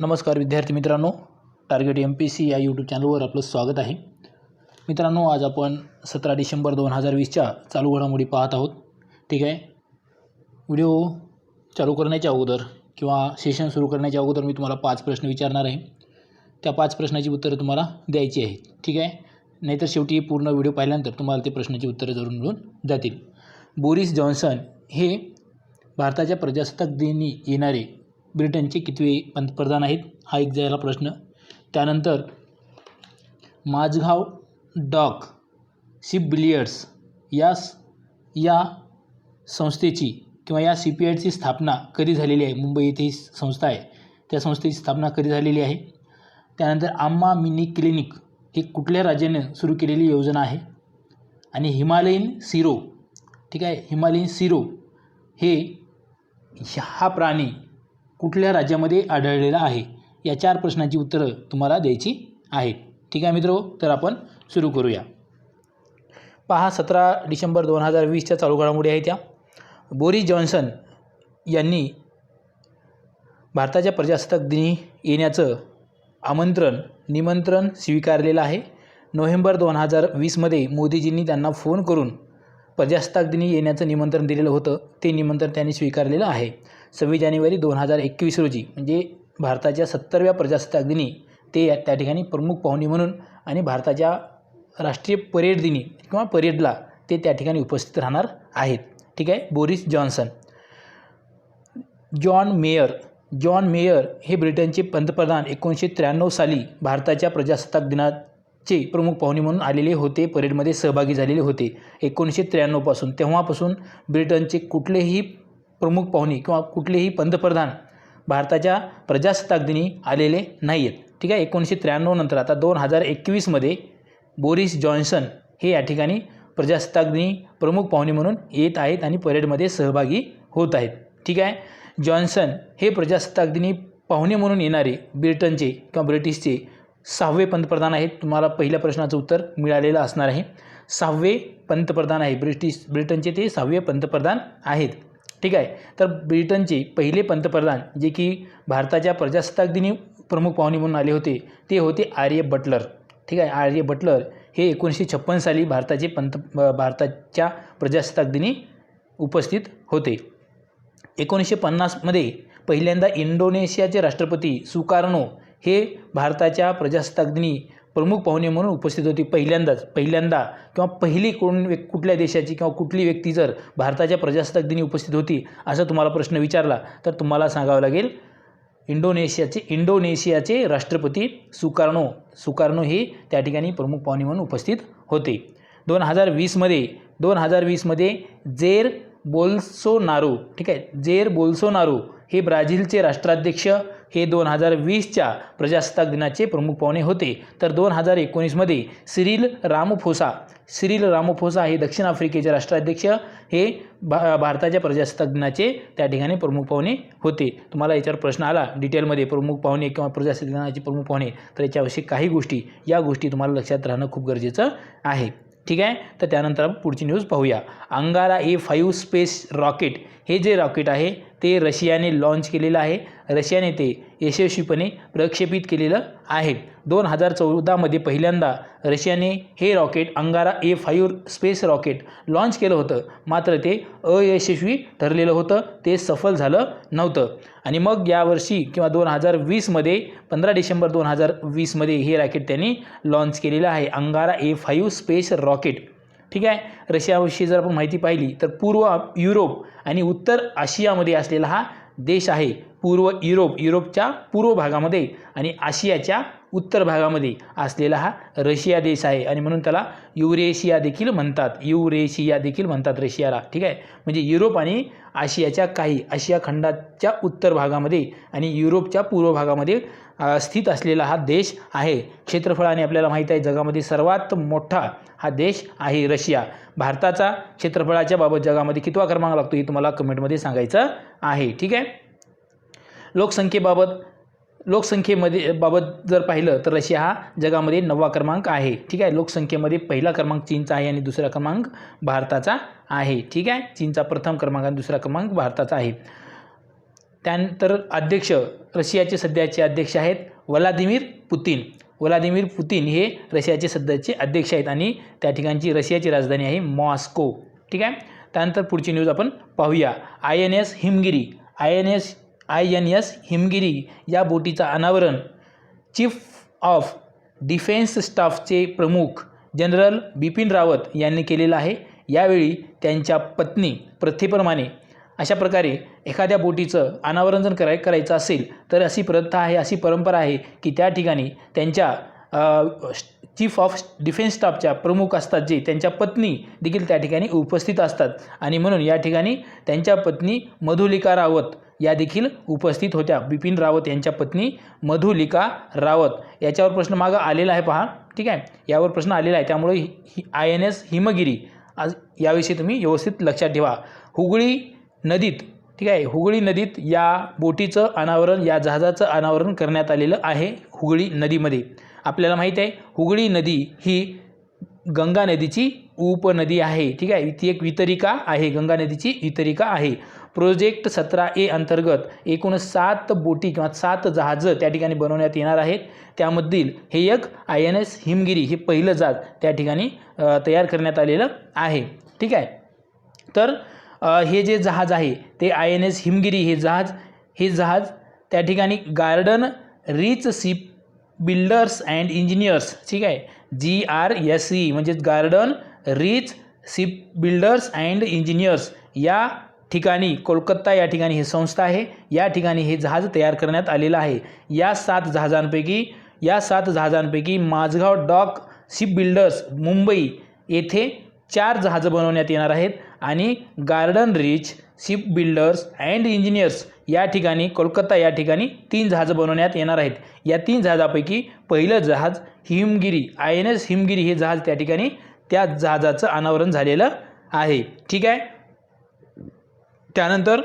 नमस्कार विद्यार्थी मित्रांनो टार्गेट एम पी सी या यूट्यूब चॅनलवर आपलं स्वागत आहे. मित्रांनो आज आपण सतरा डिसेंबर दोन हजार वीसच्या चालू घडामोडी पाहत आहोत. ठीक आहे? व्हिडिओ चालू करण्याच्या अगोदर किंवा सेशन सुरू करण्याच्या अगोदर मी तुम्हाला पाच प्रश्न विचारणार आहे. त्या पाच प्रश्नाची उत्तरं तुम्हाला द्यायची आहेत. ठीक आहे? नाहीतर शेवटी पूर्ण व्हिडिओ पाहिल्यानंतर तुम्हाला ते प्रश्नाची उत्तरं जरूर मिळून जातील. बोरिस जॉन्सन हे भारताच्या प्रजासत्ताक दिनी येणारे ब्रिटनचे कितवे पंतप्रधान आहेत हा एक जायला प्रश्न. त्यानंतर माझगाव डॉक शिप बिलियर्ड्स या या संस्थेची किंवा या सी पी आयची स्थापना कधी झालेली आहे? मुंबई येथे ही संस्था आहे. त्या संस्थेची स्थापना कधी झालेली आहे? त्यानंतर आम्मा मिनी क्लिनिक ही कुठल्या राज्याने सुरू केलेली योजना आहे? आणि हिमालयीन सिरो ठीक आहे हिमालयीन सिरो हे हा प्राणी कुठल्या राज्यामध्ये आढळलेला आहे? या चार प्रश्नांची उत्तरं तुम्हाला द्यायची आहेत. ठीक आहे मित्र तर आपण सुरू करूया. पहा सतरा डिसेंबर दोन हजार वीसच्या चालू घडामोडी आहे त्या. बोरिस जॉन्सन यांनी भारताच्या प्रजासत्ताक दिनी येण्याचं आमंत्रण निमंत्रण स्वीकारलेलं आहे. नोव्हेंबर दोन हजार वीसमध्ये मोदीजींनी त्यांना फोन करून प्रजासत्ताक दिनी येण्याचं निमंत्रण दिलेलं होतं. ते निमंत्रण त्यांनी स्वीकारलेलं आहे. सव्वीस जानेवारी दोन हजार एकवीस रोजी म्हणजे भारताच्या सत्तरव्या प्रजासत्ताक दिनी ते या- त्या ठिकाणी प्रमुख पाहुणे म्हणून आणि भारताच्या राष्ट्रीय परेड दिनी किंवा परेडला ते त्या ठिकाणी उपस्थित राहणार आहेत. ठीक आहे? Boris Johnson. John Mayor John Mayor हे ब्रिटनचे पंतप्रधान एकोणीसशे त्र्याण्णव साली भारताच्या प्रजासत्ताक दिनाचे प्रमुख पाहुणे म्हणून आलेले होते. परेडमध्ये सहभागी झालेले होते. एकोणीसशे त्र्याण्णवपासून तेव्हापासून ब्रिटनचे कुठलेही प्रमुख पाहुणे किंवा कुठलेही पंतप्रधान भारताच्या प्रजासत्ताक दिनी आलेले नाही आहेत ठीक आहे? एकोणीसशे त्र्याण्णव नंतर आता दोन हजार एकवीसमध्ये बोरिस जॉन्सन हे या ठिकाणी प्रजासत्ताक दिनी प्रमुख पाहुणे म्हणून येत आहेत आणि परेडमध्ये सहभागी होत आहेत. ठीक आहे? जॉन्सन हे प्रजासत्ताक दिनी पाहुणे म्हणून येणारे ब्रिटनचे किंवा ब्रिटिशचे सहावे पंतप्रधान आहेत. तुम्हाला पहिल्या प्रश्नाचं उत्तर मिळालेलं असणार आहे. सहावे पंतप्रधान आहे. ब्रिटिश ब्रिटनचे ते सहावे पंतप्रधान आहेत. ठीक आहे. तर ब्रिटनचे पहिले पंतप्रधान जे की भारताच्या प्रजासत्ताक दिनी प्रमुख पाहुणे म्हणून आले होते ते होते आर्य बटलर. ठीक आहे आर्य बटलर हे एकोणीसशे छप्पन साली भारताचे पंत भारताच्या प्रजासत्ताक दिनी उपस्थित होते. एकोणीसशे पन्नासमध्ये पहिल्यांदा इंडोनेशियाचे राष्ट्रपती सुकार्नो हे भारताच्या प्रजासत्ताक दिनी प्रमुख पाहुणे म्हणून उपस्थित होती पहिल्यांदाच पहिल्यांदा किंवा पहिली कोण व्यक् कुठल्या देशाची किंवा कुठली व्यक्ती जर भारताच्या प्रजासत्ताक दिनी उपस्थित होती असा तुम्हाला प्रश्न विचारला तर तुम्हाला सांगावं लागेल इंडोनेशियाचे इंडोनेशियाचे राष्ट्रपती सुकार्नो सुकार्नो हे त्या ठिकाणी प्रमुख पाहुणे म्हणून उपस्थित होते. दोन हजार वीसमध्ये दोन हजार वीसमध्ये जेर बोल्सोनारो ठीक आहे जेर बोल्सोनारो हे ब्राझीलचे राष्ट्राध्यक्ष हे दोन हजार वीसच्या प्रजासत्ताक दिनाचे प्रमुख पाहुणे होते. तर दोन हजार एकोणीसमध्ये सिरिल रामफोसा सिरिल रामफोसा हे दक्षिण आफ्रिकेचे राष्ट्राध्यक्ष हे भा भारताच्या प्रजासत्ताक दिनाचे त्या ठिकाणी प्रमुख पाहुणे होते. तुम्हाला याच्यावर प्रश्न आला डिटेलमध्ये प्रमुख पाहुणे किंवा प्रजासत्ताक दिनाचे प्रमुख पाहुणे तर याच्याविषयी काही गोष्टी या गोष्टी तुम्हाला लक्षात राहणं खूप गरजेचं आहे. ठीक आहे? तर त्यानंतर आपण पुढची न्यूज पाहूया. Angara A five space rocket हे जे रॉकेट आहे ते रशियाने लॉन्च केलेलं आहे. रशियाने ते यशस्वीपणे प्रक्षेपित केलेलं आहे. दोन हजार चौदामध्ये पहिल्यांदा रशियाने हे rocket Angara A five space rocket launch केलं होतं. मात्र ते अयशस्वी ठरलेलं होतं. ते सफल झालं नव्हतं. आणि मग यावर्षी किंवा दोन हजार वीसमध्ये पंधरा डिसेंबर दोन हजार वीसमध्ये हे रॉकेट त्यांनी लॉन्च केलेलं आहे. Angara A five space rocket ठीक आहे? रशियाविषयी जर आपण माहिती पाहिली तर पूर्व युरोप आणि उत्तर आशियामध्ये असलेला हा देश आहे. पूर्व युरोप युरोपच्या पूर्व भागामध्ये आणि आशियाच्या उत्तर भागामध्ये असलेला हा रशिया देश आहे. आणि म्हणून त्याला युरेशिया देखील म्हणतात. युरेशिया देखील म्हणतात रशियाला. ठीक आहे? म्हणजे युरोप आणि आशियाच्या काही आशिया खंडाच्या उत्तर भागामध्ये आणि युरोपच्या पूर्व भागामध्ये स्थित असलेला हा देश आहे. क्षेत्रफळाने आपल्याला माहीत आहे जगामध्ये सर्वात मोठा हा देश आहे रशिया. भारताचा क्षेत्रफळाच्या बाबत जगामध्ये कितवा क्रमांक लागतो हे तुम्हाला कमेंटमध्ये सांगायचं आहे. ठीक आहे? लोकसंख्येबाबत लोकसंख्येमध्ये बाबत जर पाहिलं तर रशिया हा जगामध्ये नववा क्रमांक आहे. ठीक आहे? लोकसंख्येमध्ये पहिला क्रमांक चीनचा आहे आणि दुसरा क्रमांक भारताचा आहे. ठीक आहे? चीनचा प्रथम क्रमांक आणि दुसरा क्रमांक भारताचा आहे. त्यानंतर अध्यक्ष रशियाचे सध्याचे अध्यक्ष आहेत व्लादिमीर पुतीन. व्लादिमीर पुतीन हे रशियाचे सध्याचे अध्यक्ष आहेत आणि त्या ठिकाणची रशियाची राजधानी आहे मॉस्को. ठीक आहे? त्यानंतर पुढची न्यूज आपण पाहूया. I N S Himgiri. I N S I N S Himgiri या बोटीचं अनावरण चीफ ऑफ डिफेन्स स्टाफचे प्रमुख जनरल बिपिन रावत यांनी केलेलं आहे. यावेळी त्यांच्या पत्नी प्रथेप्रमाणे अशा प्रकारे एखाद्या बोटीचं अनावरंजन कराय करायचं असेल तर अशी प्रथा आहे अशी परंपरा आहे की त्या ठिकाणी त्यांच्या चीफ ऑफ डिफेन्स स्टाफच्या प्रमुख असतात जे त्यांच्या पत्नी देखील त्या ठिकाणी उपस्थित असतात. आणि म्हणून या ठिकाणी त्यांच्या पत्नी मधुलिका रावत या देखील उपस्थित होत्या. बिपिन रावत यांच्या पत्नी मधुलिका रावत. याच्यावर प्रश्न मागं आलेला आहे पहा. ठीक आहे? यावर प्रश्न आलेला आहे. त्यामुळे ही आय एन एस हिमगिरी आज याविषयी तुम्ही व्यवस्थित लक्षात ठेवा. हुगळी नदीत ठीक आहे हुगळी नदीत या बोटीचं अनावरण या जहाजाचं अनावरण करण्यात आलेलं आहे हुगळी नदीमध्ये. आपल्याला माहीत आहे हुगळी नदी ही गंगा नदीची उपनदी आहे ठीक आहे ती एक वितरिका आहे गंगा नदीची वितरिका आहे. प्रोजेक्ट सतरा ए अंतर्गत एकूण सात बोटी किंवा सात जहाजं त्या ठिकाणी बनवण्यात येणार आहेत. त्यामधील हे एक आय एन एस हिमगिरी हे पहिलं जहाज त्या ठिकाणी तयार करण्यात आलेलं आहे ठीक आहे. तर हे जे जहाज आहे ते आय एन एस हिमगिरी हे जहाज हे जहाज त्या ठिकाणी Garden Reach Ship Builders and Engineers ठीक आहे? जी आर एस सी म्हणजेच Garden Reach Ship Builders and Engineers या ठिकाणी कोलकाता या ठिकाणी ही संस्था आहे. या ठिकाणी हे जहाज तयार करण्यात आलेलं आहे. या सात जहाजांपैकी या सात जहाजांपैकी Mazgaon Dock Ship Builders Mumbai येथे चार जहाजं बनवण्यात येणार आहेत. आणि Garden Reach Ship Builders and Engineers या ठिकाणी कोलकाता या ठिकाणी तीन जहाजं बनवण्यात येणार आहेत. या तीन जहाजापैकी पहिलं जहाज Himgiri I N S Himgiri हे जहाज त्या ठिकाणी त्या जहाजाचं अनावरण झालेलं आहे. ठीक आहे? त्यानंतर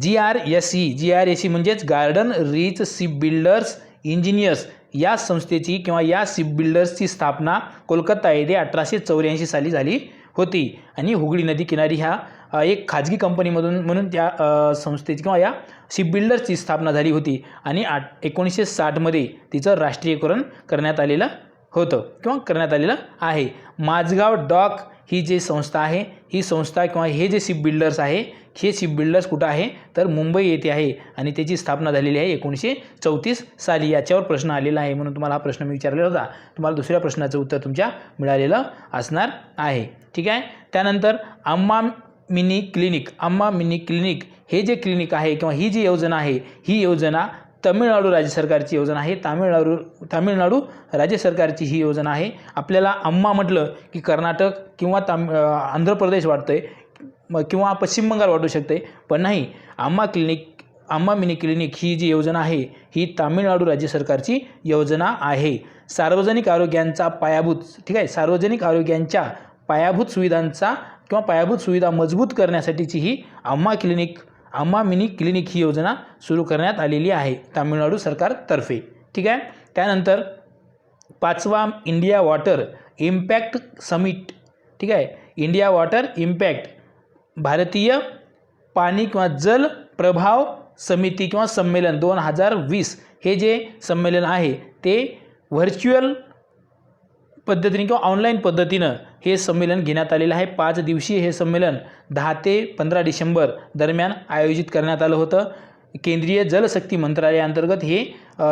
G R S C G R S C म्हणजेच Garden Reach Ship Builders Engineers या संस्थेची किंवा या शिप बिल्डर्सची स्थापना कोलकाता येथे अठराशे चौऱ्याऐंशी साली झाली. होती. आणि हुगळी नदी किनारी ह्या एक खाजगी कंपनीमधून म्हणून त्या संस्थेची किंवा या शिपबिल्डर्सची स्थापना झाली होती. आणि आठ एकोणीसशे साठमध्ये तिचं राष्ट्रीयकरण करण्यात आलेलं होतं किंवा करण्यात आलेलं आहे. माझगाव डॉक ही जी संस्था आहे ही संस्था किंवा हे जे शिप बिल्डर्स आहे हे शिप बिल्डर्स कुठं आहे? तर मुंबई येथे आहे आणि त्याची स्थापना झालेली आहे एकोणीसशे चौतीस साली. याच्यावर प्रश्न आलेला आहे म्हणून तुम्हाला हा प्रश्न मी विचारलेला होता. तुम्हाला दुसऱ्या प्रश्नाचं उत्तर तुमच्या मिळालेलं असणार आहे. ठीक आहे? त्यानंतर Amma mini clinic. Amma mini clinic हे जे क्लिनिक आहे किंवा ही जी योजना आहे ही योजना तमिळनाडू राज्य सरकारची योजना आहे. तामिळनाडू तामिळनाडू राज्य सरकारची ही योजना आहे. आपल्याला अम्मा म्हटलं की कर्नाटक किंवा ताम आंध्र प्रदेश वाटतं आहे मग किंवा पश्चिम बंगाल वाटू शकते पण नाही Amma clinic Amma mini clinic ही जी योजना आहे ही तामिळनाडू राज्य सरकारची योजना आहे. सार्वजनिक आरोग्यांचा पायाभूत ठीक आहे सार्वजनिक आरोग्यांच्या पायाभूत सुविधांचा किंवा पायाभूत सुविधा मजबूत करण्यासाठीची ही Amma clinic Amma mini clinic ही योजना सुरू करण्यात आलेली आहे तामिळनाडू सरकारतर्फे. ठीक आहे? त्यानंतर पाचवा इंडिया वॉटर इम्पॅक्ट समिट. ठीक आहे? इंडिया वॉटर इम्पॅक्ट भारतीय पाणी किंवा जल प्रभाव समिती किंवा संमेलन दोन हजार वीस हे जे संमेलन आहे ते व्हर्च्युअल पद्धतीने किंवा ऑनलाईन पद्धतीनं हे संमेलन घेण्यात आलेलं आहे. पाच दिवसीय हे संमेलन दहा ते पंधरा डिसेंबर दरम्यान आयोजित करण्यात आलं होतं. केंद्रीय जलशक्ती मंत्रालयाअंतर्गत हे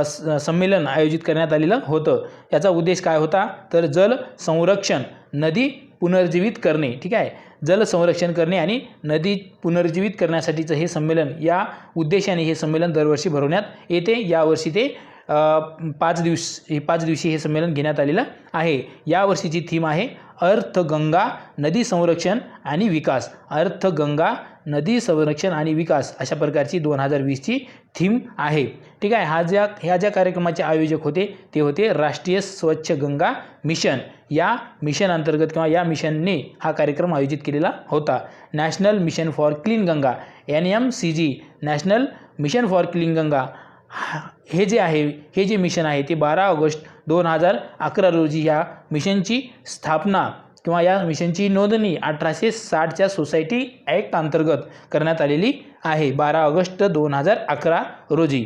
स- संमेलन आयोजित करण्यात आलेलं होतं. याचा उद्देश काय होता? तर जल संरक्षण नदी पुनर्जीवित करणे ठीक आहे? जल संरक्षण करणे आणि नदी पुनर्जीवित करण्यासाठीचं हे संमेलन या उद्देशाने हे संमेलन दरवर्षी भरवण्यात येते. यावर्षी ते पाच दिवस हे पाच दिवशी हे संमेलन घेण्यात आलेलं आहे. यावर्षीची थीम आहे अर्थगंगा नदी संरक्षण आणि विकास. अर्थगंगा नदी संरक्षण आणि विकास अशा प्रकारची दोन हजार वीसची थीम आहे. ठीक आहे हा ज्या ह्या ज्या कार्यक्रमाचे आयोजक होते ते होते राष्ट्रीय स्वच्छ गंगा मिशन. या मिशन अंतर्गत किंवा या मिशनने हा कार्यक्रम आयोजित केलेला होता. National mission for clean Ganga N M C G national mission for clean Ganga हा- हे जे आहे हे जे मिशन आहे ते बारा ऑगस्ट दोन हजार अकरा रोजी ह्या मिशनची स्थापना किंवा या मिशनची नोंदणी अठराशे साठच्या सोसायटी ॲक्ट अंतर्गत करण्यात आलेली आहे बारा ऑगस्ट दोन हजार अकरा रोजी.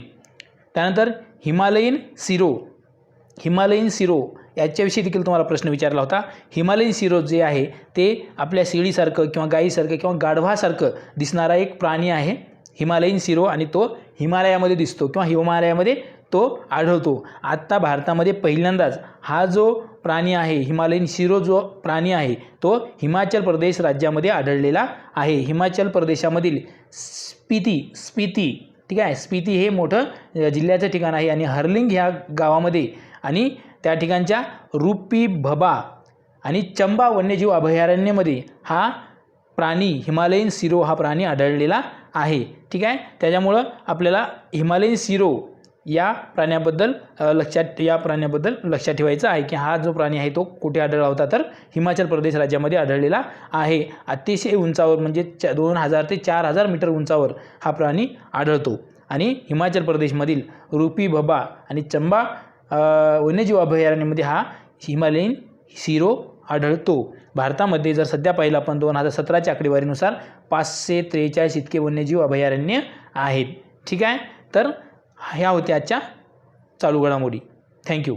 त्यानंतर हिमालयीन सिरो हिमालयीन सिरो याच्याविषयी देखील तुम्हाला प्रश्न विचारला होता. हिमालयीन सिरो जे आहे ते आपल्या शिडीसारखं किंवा गाईसारखं किंवा गाढवासारखं दिसणारा एक प्राणी आहे. हिमालयीन सिरो आणि तो हिमालयामध्ये दिसतो किंवा हिमालयामध्ये तो आढळतो. आत्ता भारतामध्ये पहिल्यांदाच हा जो प्राणी आहे हिमालयीन शिरो जो प्राणी आहे तो हिमाचल प्रदेश राज्यामध्ये आढळलेला आहे. हिमाचल प्रदेशामधील स्पिती स्पिती ठीक आहे? स्पिती हे मोठं जिल्ह्याचं ठिकाण आहे आणि हर्लिंग ह्या गावामध्ये आणि त्या ठिकाणच्या रुपी भबा आणि चंबा वन्यजीव अभयारण्यामध्ये हा प्राणी हिमालयीन सिरो हा प्राणी आढळलेला आहे. ठीक आहे? त्याच्यामुळं आपल्याला हिमालयीन सिरो या प्राण्याबद्दल लक्षात या प्राण्याबद्दल लक्षात ठेवायचं आहे की हा जो प्राणी आहे तो कुठे आढळला होता? तर हिमाचल प्रदेश राज्यामध्ये आढळलेला आहे. अतिशय उंचावर म्हणजे च दोन हजार ते चार हजार मीटर उंचावर हा प्राणी आढळतो. आणि हिमाचल प्रदेशमधील रुपी भबा आणि चंबा वन्यजीव अभयारण्यामध्ये हा हिमालयीन सिरो आढळतो. भारतामध्ये जर सध्या पाहिलं आपण दोन हजार सतराच्या आकडेवारीनुसार पाचशे त्रेचाळीस इतके वन्यजीव अभयारण्य आहेत. ठीक आहे? तर ह्या होत्या आजच्या चालू घडामोडी. थँक्यू